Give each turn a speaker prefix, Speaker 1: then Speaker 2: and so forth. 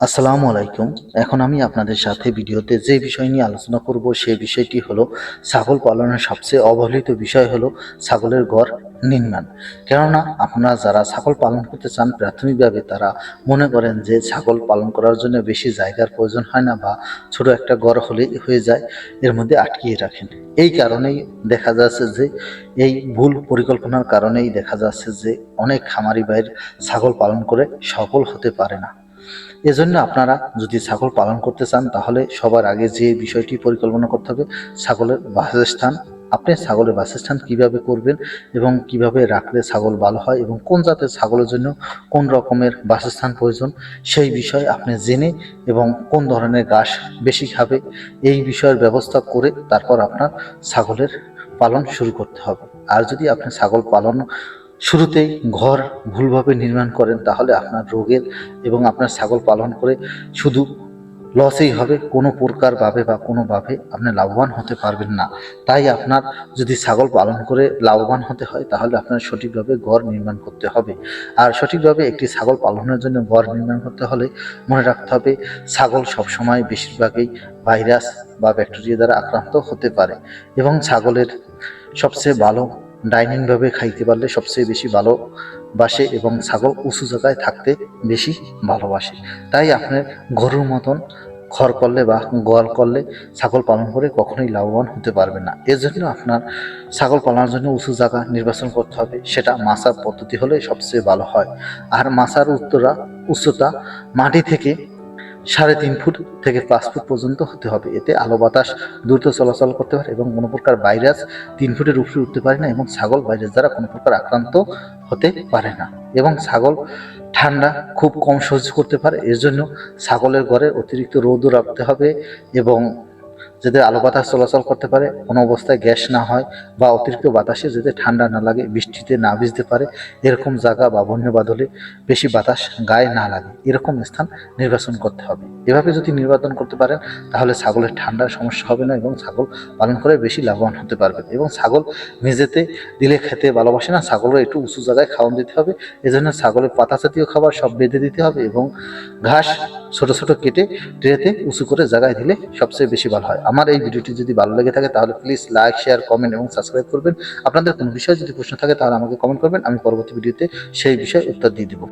Speaker 1: আসসালামু আলাইকুম। এখন আমি আপনাদের সাথে ভিডিওতে যে বিষয় নিয়ে আলোচনা করব সেই বিষয়টি হলো ছাগল পালনের সবচেয়ে অবহেলিত বিষয় হলো ছাগলের ঘর নির্মাণ। কেননা আপনারা যারা ছাগল পালন করতে চান, প্রাথমিকভাবে তারা মনে করেন যে ছাগল পালন করার জন্য বেশি জায়গার প্রয়োজন হয় না বা ছোট একটা ঘর হলেই হয়ে যায়, এর মধ্যে আটকিয়ে রাখেন। এই কারণেই দেখা যাচ্ছে যে, এই ভুল পরিকল্পনার কারণেই দেখা যাচ্ছে যে, অনেক খামারি ভাইয়ের ছাগল পালন করে সফল হতে পারে না। এজন্য আপনারা যদি ছাগল পালন করতে চান, তাহলে সবার আগে যে বিষয়টি পরিকল্পনা করতে হবে, ছাগলের বাসস্থান। আপনি ছাগলের বাসস্থান কীভাবে করবেন এবং কীভাবে রাখলে ছাগল ভালো হয় এবং কোন জাতের ছাগলের জন্য কোন রকমের বাসস্থান প্রয়োজন, সেই বিষয়ে আপনি জেনে এবং কোন ধরনের ঘাস বেশি খাবে, এই বিষয়ের ব্যবস্থা করে তারপর আপনার ছাগলের পালন শুরু করতে হবে। আর যদি আপনি ছাগল পালন শুরুতেই ঘর ভুলভাবে নির্মাণ করেন, তাহলে আপনার রোগের এবং আপনার ছাগল পালন করে শুধু লসেই হবে, কোনো প্রকারভাবে বা কোনোভাবে আপনি লাভবান হতে পারবেন না। তাই আপনার যদি ছাগল পালন করে লাভবান হতে হয়, তাহলে আপনার সঠিকভাবে ঘর নির্মাণ করতে হবে। আর সঠিকভাবে একটি ছাগল পালনের জন্য ঘর নির্মাণ করতে হলে মনে রাখতে হবে, ছাগল সবসময় বেশিরভাগই ভাইরাস বা ব্যাকটেরিয়া দ্বারা আক্রান্ত হতে পারে এবং ছাগলের সবচেয়ে ভালো ডাইনিংভাবে খাইতে পারলে সবচেয়ে বেশি ভালোবাসে এবং ছাগল উঁচু জায়গায় থাকতে বেশি ভালোবাসে। তাই আপনার গরুর মতন ঘর করলে বা গোয়াল করলে ছাগল পালন করে কখনোই লাভবান হতে পারবে না। এর জন্য আপনার ছাগল পালনের জন্য উঁচু জায়গা নির্বাচন করতে হবে, সেটা মাছার পদ্ধতি হলে সবচেয়ে ভালো হয়। আর মাছার উত্তরা উচ্চতা মাটি থেকে সাড়ে তিন ফুট থেকে পাঁচ ফুট পর্যন্ত হতে হবে। এতে আলো বাতাস দ্রুত চলাচল করতে পারে এবং কোনো প্রকার ভাইরাস তিন ফুটের উপরে উঠতে পারে না এবং ছাগল ভাইরাস দ্বারা কোনো প্রকার আক্রান্ত হতে পারে না এবং ছাগল ঠান্ডা খুব কম সহ্য করতে পারে। এর জন্য ছাগলের ঘরে অতিরিক্ত রোদও রাখতে হবে এবং যাতে আলো বাতাস চলাচল করতে পারে, কোনো অবস্থায় গ্যাস না হয় বা অতিরিক্ত বাতাসে যাতে ঠান্ডা না লাগে, বৃষ্টিতে না ভিজতে পারে, এরকম জায়গা বা বন্য বাদলে বেশি বাতাস গায়ে না লাগে। এরকম স্থান নির্বাচন করতে হবে। এভাবে যদি নির্বাচন করতে পারেন, তাহলে ছাগলের ঠান্ডার সমস্যা হবে না এবং ছাগল পালন করে বেশি লাভবান হতে পারবেন এবং ছাগল মেঝেতে দিলে খেতে ভালোবাসে না ছাগলের একটু উঁচু জায়গায় খাওয়ান দিতে হবে। এজন্য ছাগলের পাতা জাতীয় খাবার সব বেঁধে দিতে হবে এবং ঘাস ছোট ছোট কেটে ট্রেতে উঁচু করে জায়গায় দিলে সবচেয়ে বেশি ভালো হয়। আমার এই ভিডিওটি যদি ভালো লেগে থাকে তাহলে প্লিজ লাইক শেয়ার কমেন্ট এবং সাবস্ক্রাইব করবেন। আপনাদের কোনো বিষয়ে যদি প্রশ্ন থাকে তাহলে আমাকে কমেন্ট করবেন। আমি পরবর্তী ভিডিওতে সেই বিষয়ে উত্তর দিয়ে দেবো।